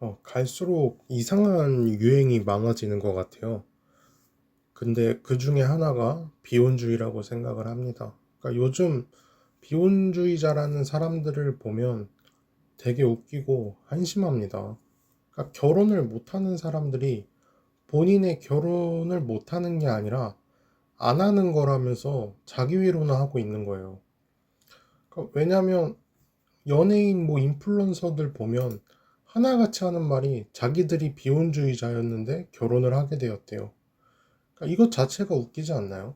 어, 갈수록 이상한 유행이 많아지는 것 같아요. 근데 그 중에 하나가 비혼주의라고 생각을 합니다. 그러니까 요즘 비혼주의자라는 사람들을 보면 되게 웃기고 한심합니다. 그러니까 결혼을 못하는 사람들이 본인의 결혼을 못하는 게 아니라 안 하는 거라면서 자기 위로는 하고 있는 거예요. 그러니까 왜냐면 연예인 뭐 인플루언서들 보면 하나같이 하는 말이 자기들이 비혼주의자였는데 결혼을 하게 되었대요. 그러니까 이것 자체가 웃기지 않나요?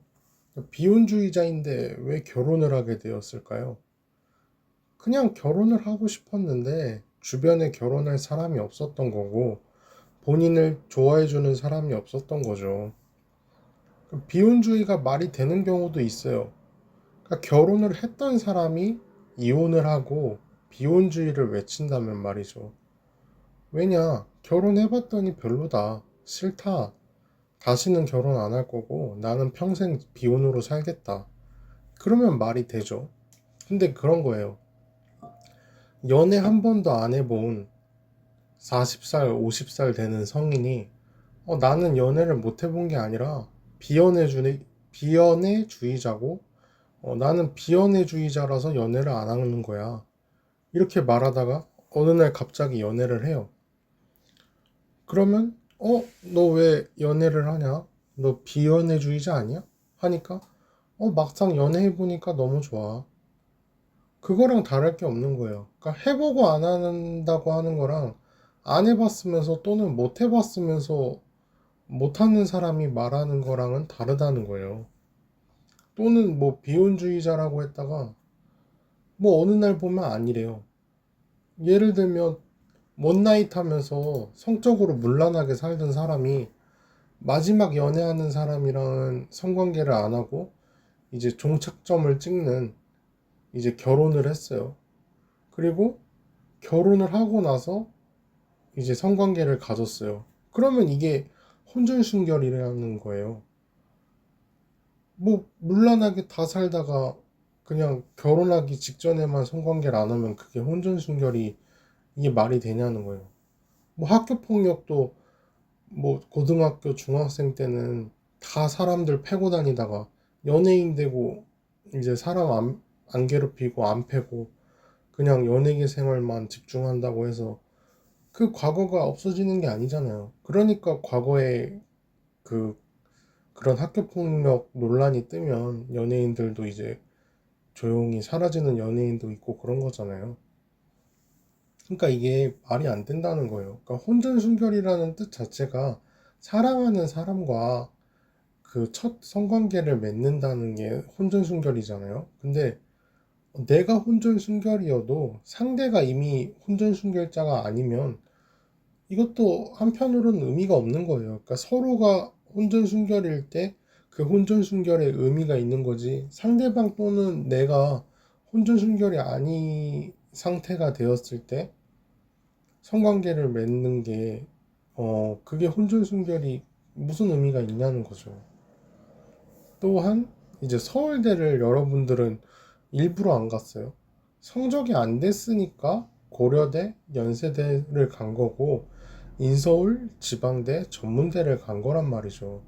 비혼주의자인데 왜 결혼을 하게 되었을까요? 그냥 결혼을 하고 싶었는데 주변에 결혼할 사람이 없었던 거고 본인을 좋아해주는 사람이 없었던 거죠. 비혼주의가 말이 되는 경우도 있어요. 그러니까 결혼을 했던 사람이 이혼을 하고 비혼주의를 외친다면 말이죠. 왜냐, 결혼해봤더니 별로다. 싫다. 다시는 결혼 안 할 거고 나는 평생 비혼으로 살겠다. 그러면 말이 되죠. 근데 그런 거예요. 연애 한 번도 안 해본 40살, 50살 되는 성인이 어, 나는 연애를 못 해본 게 아니라 비연애주의, 비연애주의자고 어, 나는 비연애주의자라서 연애를 안 하는 거야. 이렇게 말하다가 어느 날 갑자기 연애를 해요. 그러면 어, 너 왜 연애를 하냐? 너 비연애주의자 아니야? 하니까 어, 막상 연애해 보니까 너무 좋아. 그거랑 다를 게 없는 거예요. 그러니까 해보고 안 한다고 하는 거랑 안 해봤으면서 또는 못 해봤으면서 못하는 사람이 말하는 거랑은 다르다는 거예요. 또는 뭐 비혼주의자라고 했다가 뭐 어느 날 보면 아니래요. 예를 들면 원나잇 하면서 성적으로 문란하게 살던 사람이 마지막 연애하는 사람이랑은 성관계를 안 하고 이제 종착점을 찍는 이제 결혼을 했어요. 그리고 결혼을 하고 나서 이제 성관계를 가졌어요. 그러면 이게 혼전순결이라는 거예요. 뭐 물란하게 다 살다가 그냥 결혼하기 직전에만 성관계를 안 하면 그게 혼전순결이 이게 말이 되냐는 거예요. 뭐 학교 폭력도 뭐 고등학교 중학생 때는 다 사람들 패고 다니다가 연예인 되고 이제 사람 안, 안 괴롭히고 안 패고 그냥 연예계 생활만 집중한다고 해서 그 과거가 없어지는 게 아니잖아요. 그러니까 과거에 그 그런 학교 폭력 논란이 뜨면 연예인들도 이제 조용히 사라지는 연예인도 있고 그런 거잖아요. 그러니까 이게 말이 안 된다는 거예요. 그러니까 혼전순결이라는 뜻 자체가 사랑하는 사람과 그 첫 성관계를 맺는다는 게 혼전순결이잖아요. 근데 내가 혼전순결이어도 상대가 이미 혼전순결자가 아니면 이것도 한편으로는 의미가 없는 거예요. 그러니까 서로가 혼전순결일 때 그 혼전순결의 의미가 있는 거지 상대방 또는 내가 혼전순결이 아닌 상태가 되었을 때 성관계를 맺는 게, 어, 그게 혼전순결이 무슨 의미가 있냐는 거죠. 또한, 이제 서울대를 여러분들은 일부러 안 갔어요. 성적이 안 됐으니까 고려대, 연세대를 간 거고, 인서울, 지방대, 전문대를 간 거란 말이죠.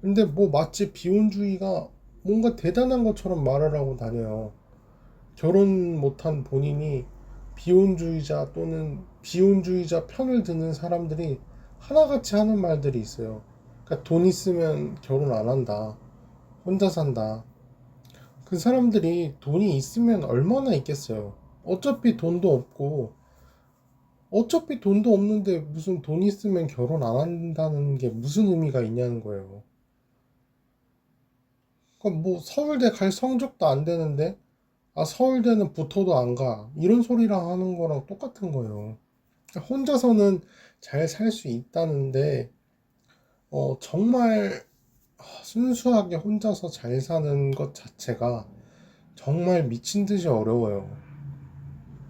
근데 뭐 마치 비혼주의가 뭔가 대단한 것처럼 말을 하고 다녀요. 결혼 못한 본인이 비혼주의자 또는 비혼주의자 편을 드는 사람들이 하나같이 하는 말들이 있어요. 그러니까 돈 있으면 결혼 안 한다. 혼자 산다. 그 사람들이 돈이 있으면 얼마나 있겠어요. 어차피 돈도 없고, 어차피 돈도 없는데 무슨 돈 있으면 결혼 안 한다는 게 무슨 의미가 있냐는 거예요. 그럼 뭐 서울대 갈 성적도 안 되는데 아, 서울대는 붙어도 안 가. 이런 소리랑 하는 거랑 똑같은 거예요. 혼자서는 잘 살 수 있다는데, 어, 정말 순수하게 혼자서 잘 사는 것 자체가 정말 미친 듯이 어려워요.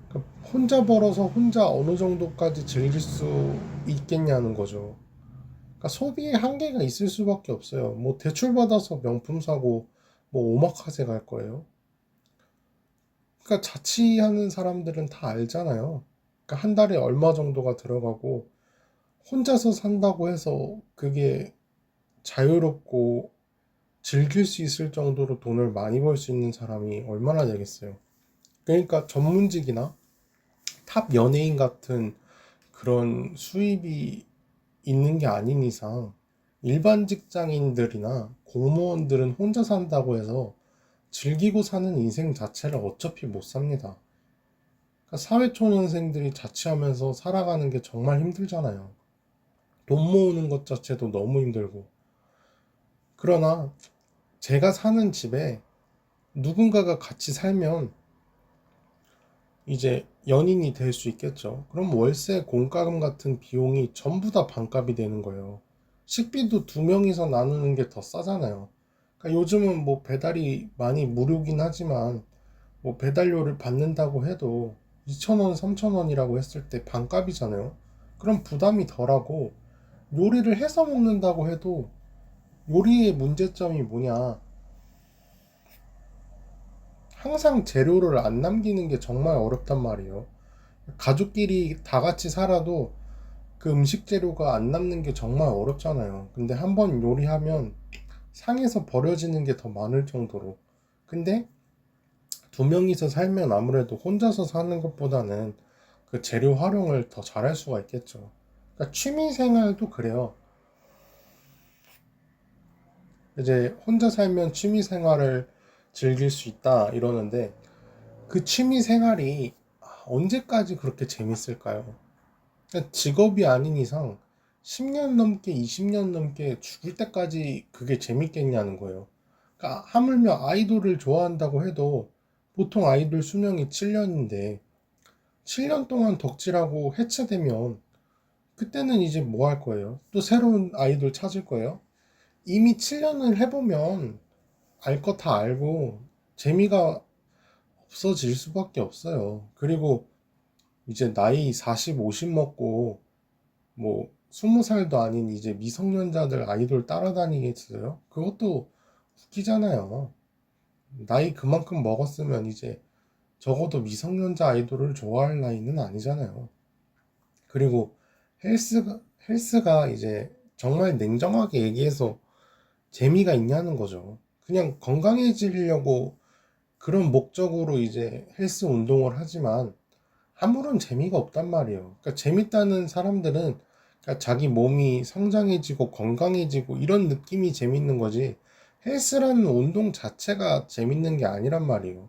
그러니까 혼자 벌어서 혼자 어느 정도까지 즐길 수 있겠냐는 거죠. 그러니까 소비에 한계가 있을 수밖에 없어요. 뭐 대출 받아서 명품 사고 뭐 오마카세 갈 거예요. 그러니까 자취하는 사람들은 다 알잖아요. 그러니까 한 달에 얼마 정도가 들어가고 혼자서 산다고 해서 그게 자유롭고 즐길 수 있을 정도로 돈을 많이 벌 수 있는 사람이 얼마나 되겠어요. 그러니까 전문직이나 탑 연예인 같은 그런 수입이 있는 게 아닌 이상 일반 직장인들이나 공무원들은 혼자 산다고 해서 즐기고 사는 인생 자체를 어차피 못 삽니다. 그러니까 사회초년생들이 자취하면서 살아가는 게 정말 힘들잖아요. 돈 모으는 것 자체도 너무 힘들고. 그러나 제가 사는 집에 누군가가 같이 살면 이제 연인이 될 수 있겠죠. 그럼 월세, 공과금 같은 비용이 전부 다 반값이 되는 거예요. 식비도 두 명이서 나누는 게 더 싸잖아요. 그러니까 요즘은 뭐 배달이 많이 무료긴 하지만 뭐 배달료를 받는다고 해도 2,000원, 3,000원이라고 했을 때 반값이잖아요. 그럼 부담이 덜하고 요리를 해서 먹는다고 해도 요리의 문제점이 뭐냐? 항상 재료를 안 남기는 게 정말 어렵단 말이에요. 가족끼리 다 같이 살아도 그 음식 재료가 안 남는 게 정말 어렵잖아요. 근데 한번 요리하면 상해서 버려지는 게 더 많을 정도로. 근데 두 명이서 살면 아무래도 혼자서 사는 것보다는 그 재료 활용을 더 잘할 수가 있겠죠. 그러니까 취미 생활도 그래요. 이제 혼자 살면 취미 생활을 즐길 수 있다 이러는데 그 취미 생활이 언제까지 그렇게 재밌을까요? 그러니까 직업이 아닌 이상 10년 넘게 20년 넘게 죽을 때까지 그게 재밌겠냐는 거예요. 그러니까 하물며 아이돌을 좋아한다고 해도 보통 아이돌 수명이 7년인데 7년 동안 덕질하고 해체되면 그때는 이제 뭐 할 거예요? 또 새로운 아이돌 찾을 거예요? 이미 7년을 해보면 알 거 다 알고 재미가 없어질 수밖에 없어요. 그리고 이제 나이 40, 50 먹고 뭐 20살도 아닌 이제 미성년자들 아이돌 따라다니겠어요? 그것도 웃기잖아요. 나이 그만큼 먹었으면 이제 적어도 미성년자 아이돌을 좋아할 나이는 아니잖아요. 그리고 헬스가, 헬스가 이제 정말 냉정하게 얘기해서 재미가 있냐는 거죠. 그냥 건강해지려고 그런 목적으로 이제 헬스 운동을 하지만 아무런 재미가 없단 말이에요. 그러니까 재밌다는 사람들은 그러니까 자기 몸이 성장해지고 건강해지고 이런 느낌이 재밌는 거지 헬스라는 운동 자체가 재밌는 게 아니란 말이에요.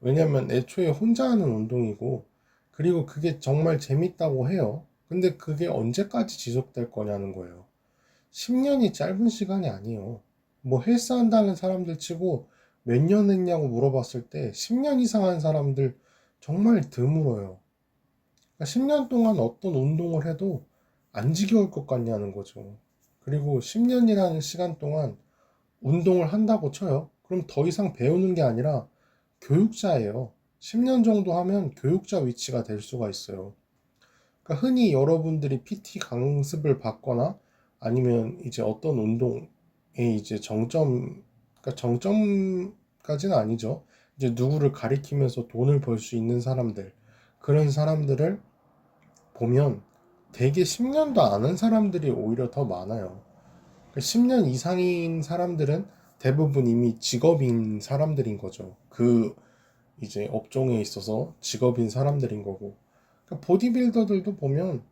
왜냐면 애초에 혼자 하는 운동이고 그리고 그게 정말 재밌다고 해요. 근데 그게 언제까지 지속될 거냐는 거예요. 10년이 짧은 시간이 아니에요. 뭐 헬스 한다는 사람들 치고 몇 년 했냐고 물어봤을 때 10년 이상 한 사람들 정말 드물어요. 그러니까 10년 동안 어떤 운동을 해도 안 지겨울 것 같냐는 거죠. 그리고 10년이라는 시간 동안 운동을 한다고 쳐요. 그럼 더 이상 배우는 게 아니라 교육자예요. 10년 정도 하면 교육자 위치가 될 수가 있어요. 그러니까 흔히 여러분들이 PT 강습을 받거나 아니면 이제 어떤 운동에 이제 정점, 그러니까 정점까지는 아니죠. 이제 누구를 가리키면서 돈을 벌 수 있는 사람들, 그런 사람들을 보면 대개 10년도 안 한 사람들이 오히려 더 많아요. 10년 그러니까 이상인 사람들은 대부분 이미 직업인 사람들인 거죠. 그 이제 업종에 있어서 직업인 사람들인 거고. 그러니까 보디빌더들도 보면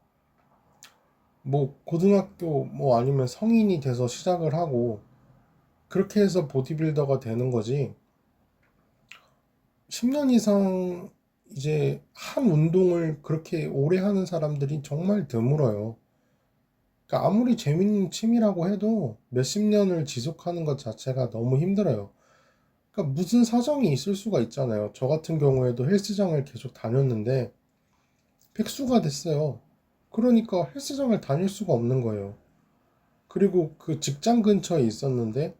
뭐 고등학교 뭐 아니면 성인이 돼서 시작을 하고 그렇게 해서 보디빌더가 되는 거지. 10년 이상 이제 한 운동을 그렇게 오래 하는 사람들이 정말 드물어요. 그러니까 아무리 재밌는 취미라고 해도 몇십 년을 지속하는 것 자체가 너무 힘들어요. 그러니까 무슨 사정이 있을 수가 있잖아요. 저 같은 경우에도 헬스장을 계속 다녔는데 백수가 됐어요. 그러니까 헬스장을 다닐 수가 없는 거예요. 그리고 그 직장 근처에 있었는데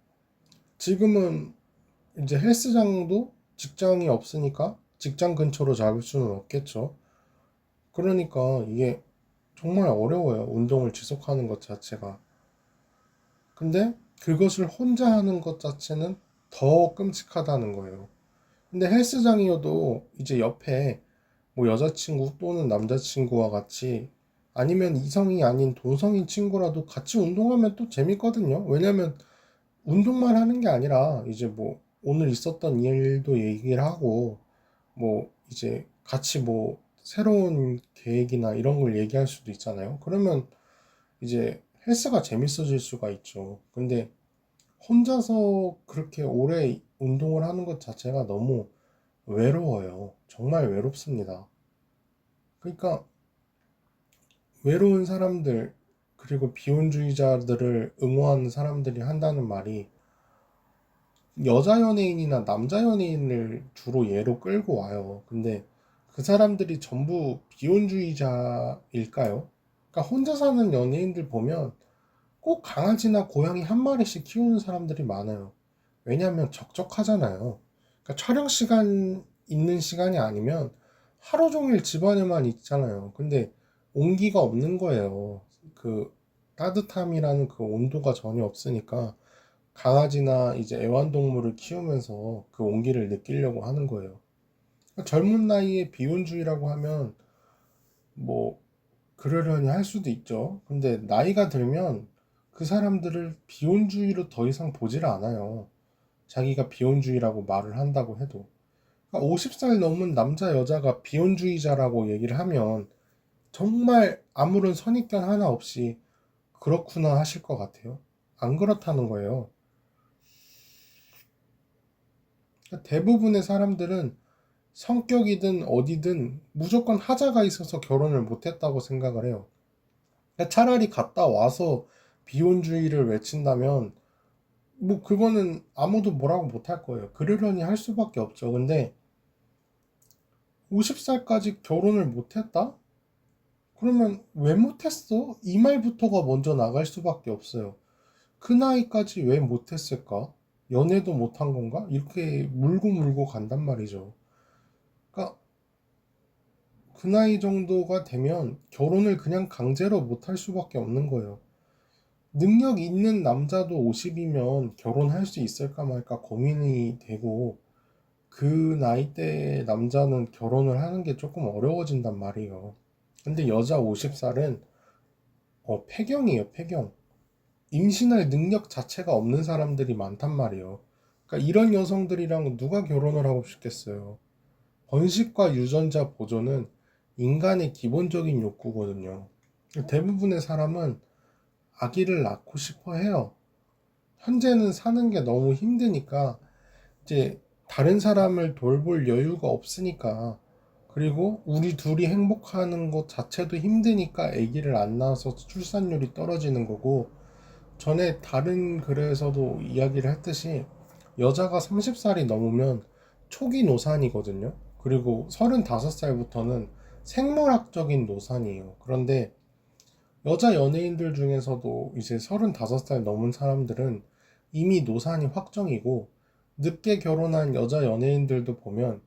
지금은 이제 헬스장도 직장이 없으니까 직장 근처로 잡을 수는 없겠죠. 그러니까 이게 정말 어려워요. 운동을 지속하는 것 자체가. 근데 그것을 혼자 하는 것 자체는 더 끔찍하다는 거예요. 근데 헬스장이어도 이제 옆에 뭐 여자친구 또는 남자친구와 같이 아니면 이성이 아닌 동성인 친구라도 같이 운동하면 또 재밌거든요. 왜냐면 운동만 하는 게 아니라 이제 뭐 오늘 있었던 일도 얘기를 하고 뭐 이제 같이 뭐 새로운 계획이나 이런 걸 얘기할 수도 있잖아요. 그러면 이제 헬스가 재밌어질 수가 있죠. 근데 혼자서 그렇게 오래 운동을 하는 것 자체가 너무 외로워요. 정말 외롭습니다. 그러니까 외로운 사람들, 그리고 비혼주의자들을 응원하는 사람들이 한다는 말이 여자 연예인이나 남자 연예인을 주로 예로 끌고 와요. 근데 그 사람들이 전부 비혼주의자일까요? 그러니까 혼자 사는 연예인들 보면 꼭 강아지나 고양이 한 마리씩 키우는 사람들이 많아요. 왜냐하면 적적하잖아요. 그러니까 촬영 시간 있는 시간이 아니면 하루 종일 집안에만 있잖아요. 근데 온기가 없는 거예요. 그 따뜻함이라는 그 온도가 전혀 없으니까 강아지나 이제 애완동물을 키우면서 그 온기를 느끼려고 하는 거예요. 젊은 나이에 비혼주의라고 하면 뭐 그러려니 할 수도 있죠. 근데 나이가 들면 그 사람들을 비혼주의로 더 이상 보질 않아요. 자기가 비혼주의라고 말을 한다고 해도. 그러니까 50살 넘은 남자 여자가 비혼주의자라고 얘기를 하면 정말 아무런 선입견 하나 없이 그렇구나 하실 것 같아요. 안 그렇다는 거예요. 그러니까 대부분의 사람들은 성격이든 어디든 무조건 하자가 있어서 결혼을 못했다고 생각을 해요. 차라리 갔다 와서 비혼주의를 외친다면 뭐 그거는 아무도 뭐라고 못할 거예요. 그러려니 할 수밖에 없죠. 근데 50살까지 결혼을 못했다? 그러면 왜 못했어? 이 말부터가 먼저 나갈 수밖에 없어요. 그 나이까지 왜 못했을까? 연애도 못한 건가? 이렇게 물고 물고 간단 말이죠. 그러니까 그 나이 정도가 되면 결혼을 그냥 강제로 못 할 수밖에 없는 거예요. 능력 있는 남자도 50이면 결혼할 수 있을까 말까 고민이 되고 그 나이대 남자는 결혼을 하는 게 조금 어려워진단 말이에요. 근데 여자 50살은 어, 폐경이에요, 폐경. 임신할 능력 자체가 없는 사람들이 많단 말이에요. 그러니까 이런 여성들이랑 누가 결혼을 하고 싶겠어요. 번식과 유전자 보존은 인간의 기본적인 욕구거든요. 대부분의 사람은 아기를 낳고 싶어 해요. 현재는 사는 게 너무 힘드니까 이제 다른 사람을 돌볼 여유가 없으니까 그리고 우리 둘이 행복하는 것 자체도 힘드니까 아기를 안 낳아서 출산율이 떨어지는 거고 전에 다른 글에서도 이야기를 했듯이 여자가 30살이 넘으면 초기 노산이거든요. 그리고 35살부터는 생물학적인 노산이에요. 그런데 여자 연예인들 중에서도 이제 35살 넘은 사람들은 이미 노산이 확정이고 늦게 결혼한 여자 연예인들도 보면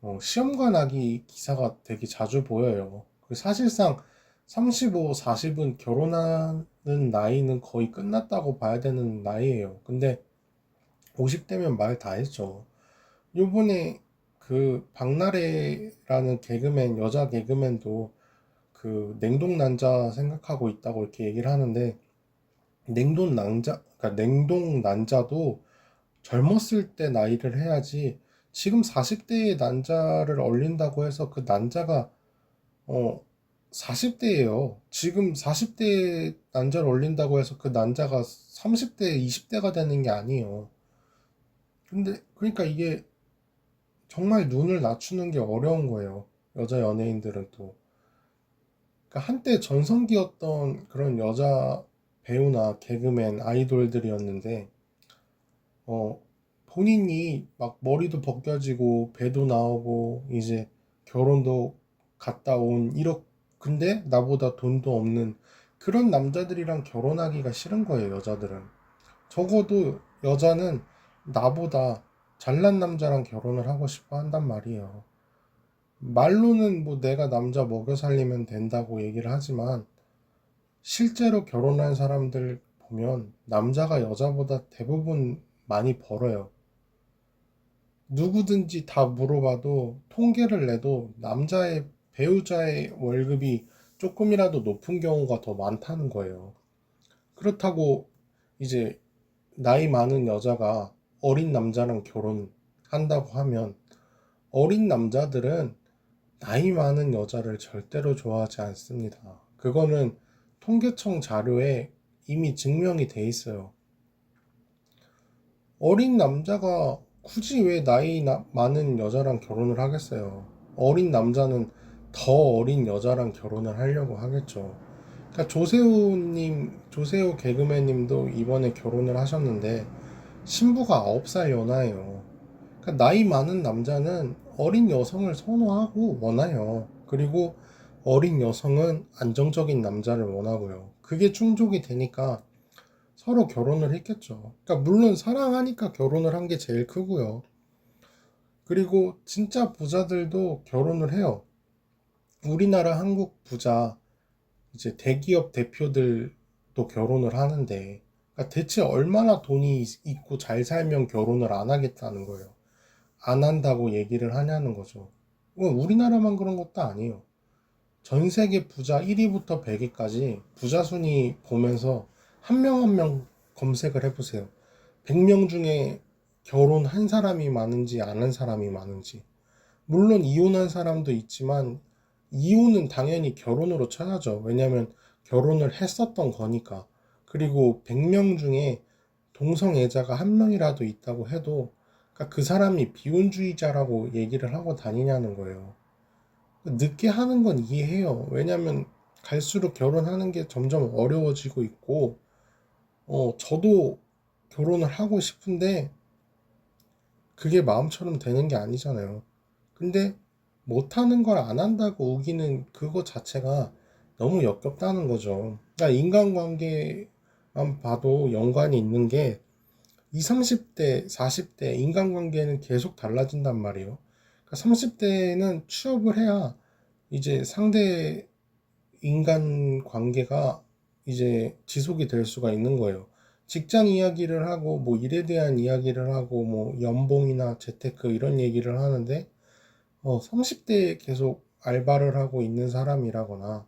어, 시험관 아기 기사가 되게 자주 보여요. 그 사실상 35, 40은 결혼하는 나이는 거의 끝났다고 봐야 되는 나이예요. 근데 50대면 말 다 했죠. 요번에 그 박나래라는 개그맨, 여자 개그맨도 그 냉동 난자 생각하고 있다고 이렇게 얘기를 하는데 냉동 난자 그러니까 냉동 난자도 젊었을 때 나이를 해야지 지금 40대의 난자를 얼린다고 해서 그 난자가 어 40대예요. 지금 40대의 난자를 얼린다고 해서 그 난자가 30대, 20대가 되는 게 아니에요. 근데 그러니까 이게 정말 눈을 낮추는 게 어려운 거예요. 여자 연예인들은 또. 그러니까 한때 전성기였던 그런 여자 배우나 개그맨 아이돌들이었는데 어 본인이 막 머리도 벗겨지고 배도 나오고 이제 결혼도 갔다 온 이렇 근데 나보다 돈도 없는 그런 남자들이랑 결혼하기가 싫은 거예요 여자들은 적어도 여자는 나보다 잘난 남자랑 결혼을 하고 싶어 한단 말이에요 말로는 뭐 내가 남자 먹여 살리면 된다고 얘기를 하지만 실제로 결혼한 사람들 보면 남자가 여자보다 대부분 많이 벌어요. 누구든지 다 물어봐도 통계를 내도 남자의 배우자의 월급이 조금이라도 높은 경우가 더 많다는 거예요. 그렇다고 이제 나이 많은 여자가 어린 남자랑 결혼한다고 하면 어린 남자들은 나이 많은 여자를 절대로 좋아하지 않습니다. 그거는 통계청 자료에 이미 증명이 돼 있어요. 어린 남자가 굳이 왜 나이 나- 많은 여자랑 결혼을 하겠어요? 어린 남자는 더 어린 여자랑 결혼을 하려고 하겠죠. 그러니까 조세호님, 조세호 개그맨님도 이번에 결혼을 하셨는데 신부가 9살 연하예요. 그러니까 나이 많은 남자는 어린 여성을 선호하고 원해요. 그리고 어린 여성은 안정적인 남자를 원하고요. 그게 충족이 되니까 서로 결혼을 했겠죠. 그러니까 물론 사랑하니까 결혼을 한 게 제일 크고요. 그리고 진짜 부자들도 결혼을 해요. 우리나라 한국 부자 이제 대기업 대표들도 결혼을 하는데 그러니까 대체 얼마나 돈이 있- 있고 잘 살면 결혼을 안 하겠다는 거예요. 안 한다고 얘기를 하냐는 거죠. 이건 우리나라만 그런 것도 아니에요. 전 세계 부자 1위부터 100위까지 부자 순위 보면서 한 명 한 명 검색을 해보세요. 100명 중에 결혼한 사람이 많은지 안 한 사람이 많은지. 물론 이혼한 사람도 있지만 이혼은 당연히 결혼으로 쳐야죠. 왜냐하면 결혼을 했었던 거니까. 그리고 100명 중에 동성애자가 한 명이라도 있다고 해도 그러니까 그 사람이 비혼주의자라고 얘기를 하고 다니냐는 거예요. 늦게 하는 건 이해해요. 왜냐하면 갈수록 결혼하는 게 점점 어려워지고 있고, 어, 저도 결혼을 하고 싶은데 그게 마음처럼 되는 게 아니잖아요. 근데 못하는 걸 안 한다고 우기는 그거 자체가 너무 역겹다는 거죠. 그러니까 인간관계 만 봐도 연관이 있는 게 20, 30대, 40대 인간관계는 계속 달라진단 말이에요. 그러니까 30대는 취업을 해야 이제 상대 인간 관계가 이제 지속이 될 수가 있는 거예요. 직장 이야기를 하고 뭐 일에 대한 이야기를 하고 뭐 연봉이나 재테크 이런 얘기를 하는데 어 30대에 계속 알바를 하고 있는 사람이라거나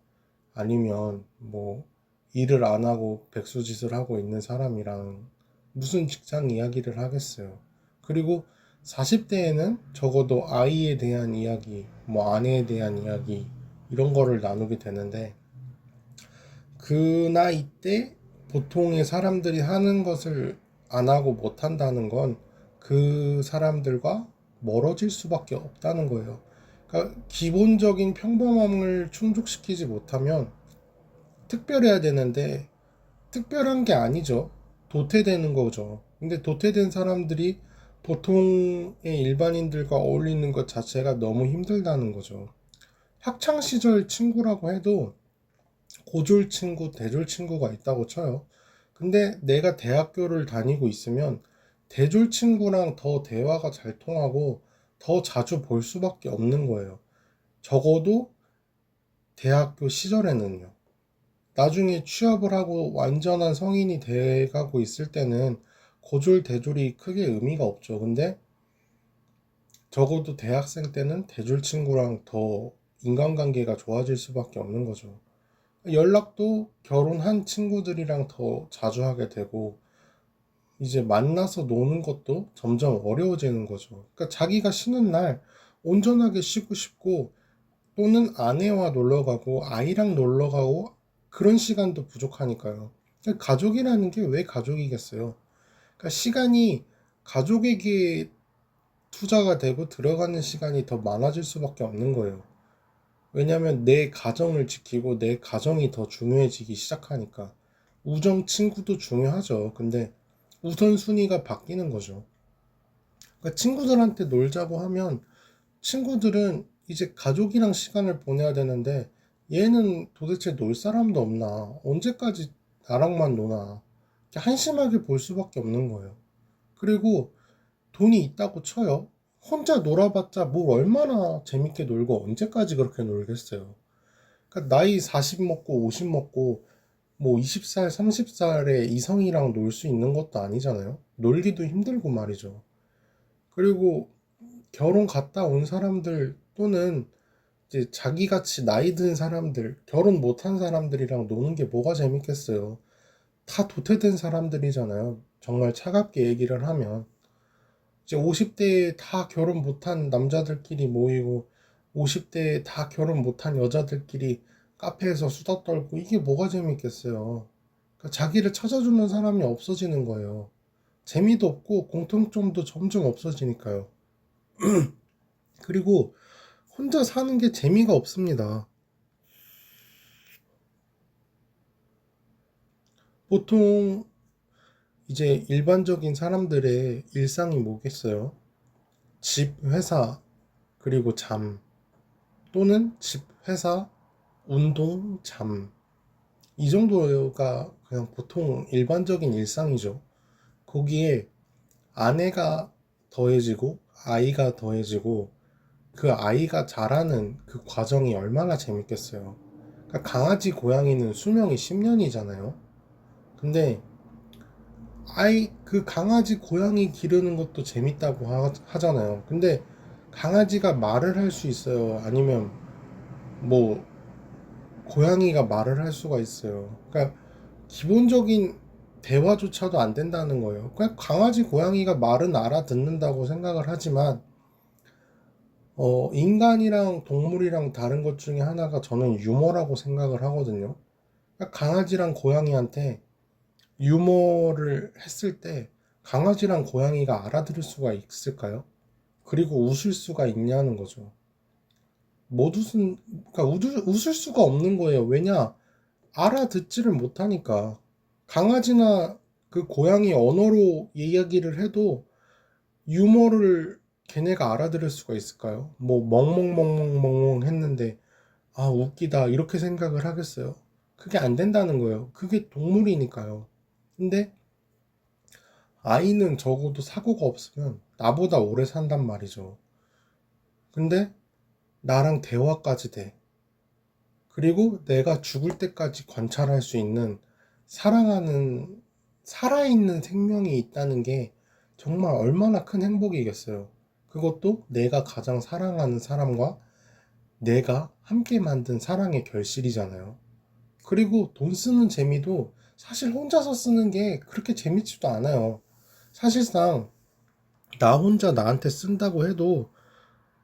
아니면 뭐 일을 안 하고 백수짓을 하고 있는 사람이랑 무슨 직장 이야기를 하겠어요. 그리고 40대에는 적어도 아이에 대한 이야기, 뭐 아내에 대한 이야기 이런 거를 나누게 되는데 그 나이 때 보통의 사람들이 하는 것을 안 하고 못 한다는 건 그 사람들과 멀어질 수밖에 없다는 거예요. 그러니까 기본적인 평범함을 충족시키지 못하면 특별해야 되는데 특별한 게 아니죠. 도태되는 거죠. 근데 도태된 사람들이 보통의 일반인들과 어울리는 것 자체가 너무 힘들다는 거죠. 학창 시절 친구라고 해도 고졸 친구, 대졸 친구가 있다고 쳐요. 근데 내가 대학교를 다니고 있으면 대졸 친구랑 더 대화가 잘 통하고 더 자주 볼 수밖에 없는 거예요. 적어도 대학교 시절에는요. 나중에 취업을 하고 완전한 성인이 돼가고 있을 때는 고졸, 대졸이 크게 의미가 없죠. 근데 적어도 대학생 때는 대졸 친구랑 더 인간관계가 좋아질 수밖에 없는 거죠. 연락도 결혼한 친구들이랑 더 자주 하게 되고, 이제 만나서 노는 것도 점점 어려워지는 거죠. 그러니까 자기가 쉬는 날 온전하게 쉬고 싶고, 또는 아내와 놀러 가고, 아이랑 놀러 가고, 그런 시간도 부족하니까요. 그러니까 가족이라는 게 왜 가족이겠어요? 그러니까 시간이 가족에게 투자가 되고 들어가는 시간이 더 많아질 수밖에 없는 거예요. 왜냐하면 내 가정을 지키고 내 가정이 더 중요해지기 시작하니까 우정 친구도 중요하죠. 근데 우선순위가 바뀌는 거죠. 그러니까 친구들한테 놀자고 하면 친구들은 이제 가족이랑 시간을 보내야 되는데 얘는 도대체 놀 사람도 없나? 언제까지 나랑만 노나? 한심하게 볼 수밖에 없는 거예요. 그리고 돈이 있다고 쳐요. 혼자 놀아봤자 뭘 얼마나 재밌게 놀고 언제까지 그렇게 놀겠어요. 그러니까 나이 40 먹고 50 먹고 뭐 20살, 30살의 이성이랑 놀 수 있는 것도 아니잖아요. 놀기도 힘들고 말이죠. 그리고 결혼 갔다 온 사람들 또는 이제 자기 같이 나이 든 사람들, 결혼 못한 사람들이랑 노는 게 뭐가 재밌겠어요. 다 도태된 사람들이잖아요. 정말 차갑게 얘기를 하면. 이제 50대에 다 결혼 못한 남자들끼리 모이고 50대에 다 결혼 못한 여자들끼리 카페에서 수다 떨고 이게 뭐가 재밌겠어요. 그러니까 자기를 찾아주는 사람이 없어지는 거예요. 재미도 없고 공통점도 점점 없어지니까요. 그리고 혼자 사는 게 재미가 없습니다. 보통 이제 일반적인 사람들의 일상이 뭐겠어요? 집, 회사, 그리고 잠, 또는 집, 회사, 운동, 잠. 이 정도가 그냥 보통 일반적인 일상이죠. 거기에 아내가 더해지고 아이가 더해지고 그 아이가 자라는 그 과정이 얼마나 재밌겠어요. 그러니까 강아지, 고양이는 수명이 10년이잖아요. 근데 아이 그 강아지, 고양이 기르는 것도 재밌다고 하, 하잖아요. 근데 강아지가 말을 할 수 있어요. 아니면 뭐 고양이가 말을 할 수가 있어요. 그러니까 기본적인 대화조차도 안 된다는 거예요. 그냥 강아지, 고양이가 말은 알아듣는다고 생각을 하지만 어, 인간이랑 동물이랑 다른 것 중에 하나가 저는 유머라고 생각을 하거든요. 그러니까 강아지랑 고양이한테 유머를 했을 때 강아지랑 고양이가 알아들을 수가 있을까요? 그리고 웃을 수가 있냐는 거죠. 못 웃은, 그러니까 웃을, 웃을 수가 없는 거예요. 왜냐? 알아듣지를 못하니까. 강아지나 그 고양이 언어로 이야기를 해도 유머를 걔네가 알아들을 수가 있을까요? 뭐 멍멍멍멍멍멍 했는데 아 웃기다 이렇게 생각을 하겠어요. 그게 안 된다는 거예요. 그게 동물이니까요. 근데 아이는 적어도 사고가 없으면 나보다 오래 산단 말이죠. 근데 나랑 대화까지 돼. 그리고 내가 죽을 때까지 관찰할 수 있는 사랑하는 살아있는 생명이 있다는 게 정말 얼마나 큰 행복이겠어요. 그것도 내가 가장 사랑하는 사람과 내가 함께 만든 사랑의 결실이잖아요. 그리고 돈 쓰는 재미도 사실 혼자서 쓰는 게 그렇게 재밌지도 않아요. 사실상 나 혼자 나한테 쓴다고 해도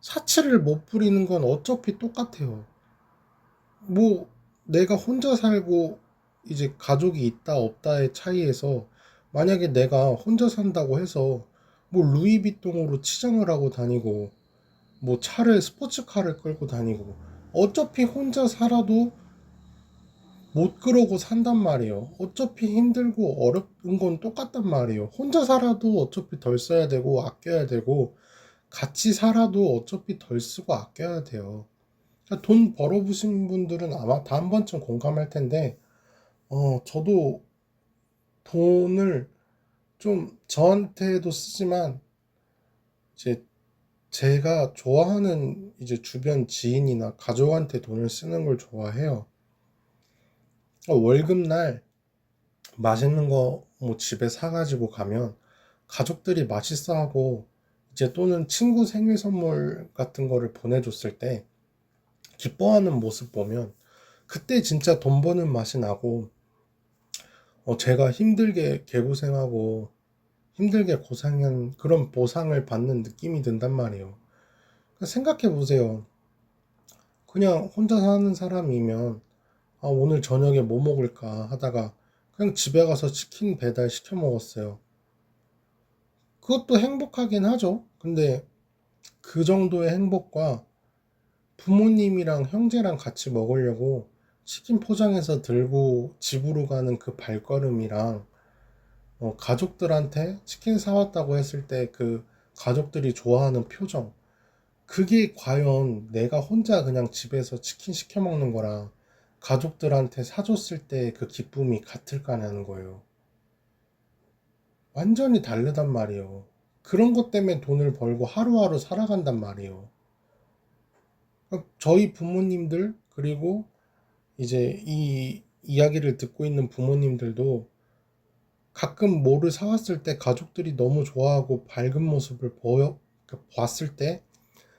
사치를 못 부리는 건 어차피 똑같아요. 뭐 내가 혼자 살고 이제 가족이 있다 없다의 차이에서 만약에 내가 혼자 산다고 해서 뭐 루이비통으로 치장을 하고 다니고 뭐 차를 스포츠카를 끌고 다니고 어차피 혼자 살아도 못 그러고 산단 말이에요. 어차피 힘들고 어려운 건 똑같단 말이에요. 혼자 살아도 어차피 덜 써야 되고 아껴야 되고 같이 살아도 어차피 덜 쓰고 아껴야 돼요. 그러니까 돈 벌어보신 분들은 아마 다 한 번쯤 공감할 텐데, 어, 저도 돈을 좀 저한테도 쓰지만, 이제 제가 좋아하는 이제 주변 지인이나 가족한테 돈을 쓰는 걸 좋아해요. 어, 월급날 맛있는 거 뭐 집에 사가지고 가면 가족들이 맛있어 하고 이제 또는 친구 생일 선물 같은 거를 보내줬을 때 기뻐하는 모습 보면 그때 진짜 돈 버는 맛이 나고 어, 제가 힘들게 개고생하고 힘들게 고생한 그런 보상을 받는 느낌이 든단 말이에요. 생각해 보세요. 그냥 혼자 사는 사람이면 아, 오늘 저녁에 뭐 먹을까 하다가 그냥 집에 가서 치킨 배달 시켜 먹었어요. 그것도 행복하긴 하죠. 근데 그 정도의 행복과 부모님이랑 형제랑 같이 먹으려고 치킨 포장해서 들고 집으로 가는 그 발걸음이랑 어, 가족들한테 치킨 사왔다고 했을 때 그 가족들이 좋아하는 표정 그게 과연 내가 혼자 그냥 집에서 치킨 시켜 먹는 거랑 가족들한테 사줬을 때 그 기쁨이 같을까라는 거예요. 완전히 다르단 말이에요. 그런 것 때문에 돈을 벌고 하루하루 살아간단 말이에요. 저희 부모님들, 그리고 이제 이 이야기를 듣고 있는 부모님들도 가끔 뭐를 사왔을 때 가족들이 너무 좋아하고 밝은 모습을 보여, 그 봤을 때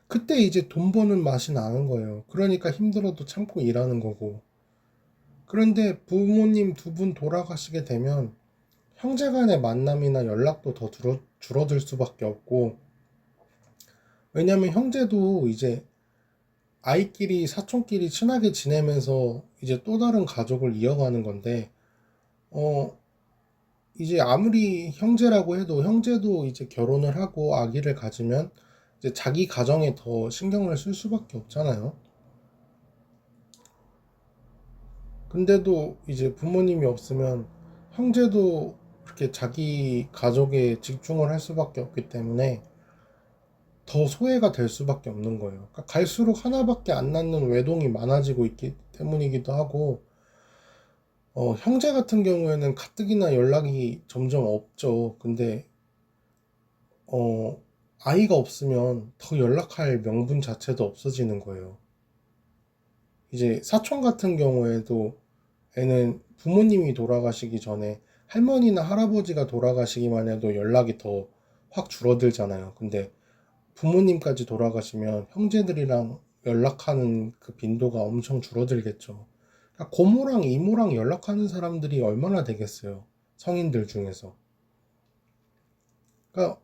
그때 이제 돈 버는 맛이 나는 거예요. 그러니까 힘들어도 참고 일하는 거고. 그런데 부모님 두 분 돌아가시게 되면 형제 간의 만남이나 연락도 더 줄어, 줄어들 수밖에 없고, 왜냐면 형제도 이제 아이끼리, 사촌끼리 친하게 지내면서 이제 또 다른 가족을 이어가는 건데, 어, 이제 아무리 형제라고 해도 형제도 이제 결혼을 하고 아기를 가지면 이제 자기 가정에 더 신경을 쓸 수밖에 없잖아요. 근데도 이제 부모님이 없으면 형제도 그렇게 자기 가족에 집중을 할 수밖에 없기 때문에 더 소외가 될 수밖에 없는 거예요. 그러니까 갈수록 하나밖에 안 낳는 외동이 많아지고 있기 때문이기도 하고, 어, 형제 같은 경우에는 가뜩이나 연락이 점점 없죠. 근데, 어, 아이가 없으면 더 연락할 명분 자체도 없어지는 거예요. 이제 사촌 같은 경우에도 애는 부모님이 돌아가시기 전에 할머니나 할아버지가 돌아가시기만 해도 연락이 더 확 줄어들잖아요. 근데 부모님까지 돌아가시면 형제들이랑 연락하는 그 빈도가 엄청 줄어들겠죠. 그러니까 고모랑 이모랑 연락하는 사람들이 얼마나 되겠어요. 성인들 중에서. 그러니까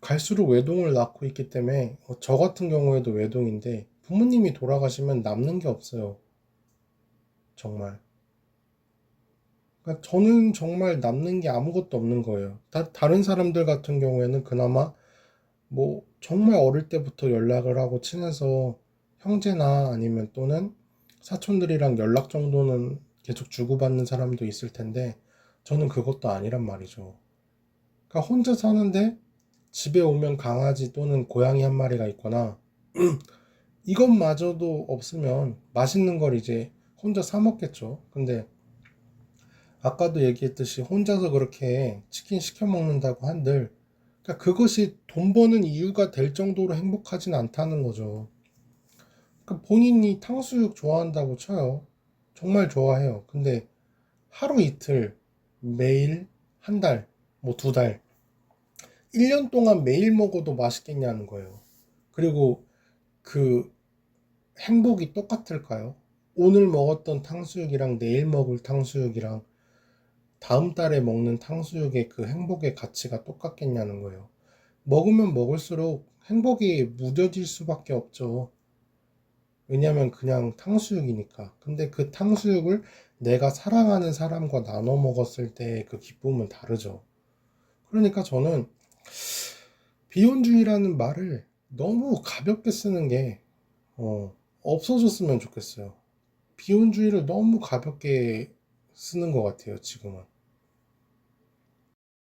갈수록 외동을 낳고 있기 때문에 어, 저 같은 경우에도 외동인데 부모님이 돌아가시면 남는 게 없어요. 정말. 그러니까 저는 정말 남는 게 아무것도 없는 거예요. 다, 다른 사람들 같은 경우에는 그나마 뭐 정말 어릴 때부터 연락을 하고 친해서 형제나 아니면 또는 사촌들이랑 연락 정도는 계속 주고받는 사람도 있을 텐데 저는 그것도 아니란 말이죠. 그러니까 혼자 사는데 집에 오면 강아지 또는 고양이 한 마리가 있거나 이것마저도 없으면 맛있는 걸 이제 혼자 사 먹겠죠. 근데 아까도 얘기했듯이 혼자서 그렇게 치킨 시켜 먹는다고 한들 그러니까 그것이 돈 버는 이유가 될 정도로 행복하진 않다는 거죠. 그러니까 본인이 탕수육 좋아한다고 쳐요. 정말 좋아해요. 근데 하루 이틀, 매일, 한 달, 뭐 두 달, 1년 동안 매일 먹어도 맛있겠냐는 거예요. 그리고 그 행복이 똑같을까요? 오늘 먹었던 탕수육이랑 내일 먹을 탕수육이랑 다음 달에 먹는 탕수육의 그 행복의 가치가 똑같겠냐는 거예요. 먹으면 먹을수록 행복이 무뎌질 수밖에 없죠. 왜냐면 그냥 탕수육이니까. 근데 그 탕수육을 내가 사랑하는 사람과 나눠 먹었을 때 그 기쁨은 다르죠. 그러니까 저는 비혼주의라는 말을 너무 가볍게 쓰는 게 어, 없어졌으면 좋겠어요. 비혼주의를 너무 가볍게 쓰는 것 같아요, 지금은.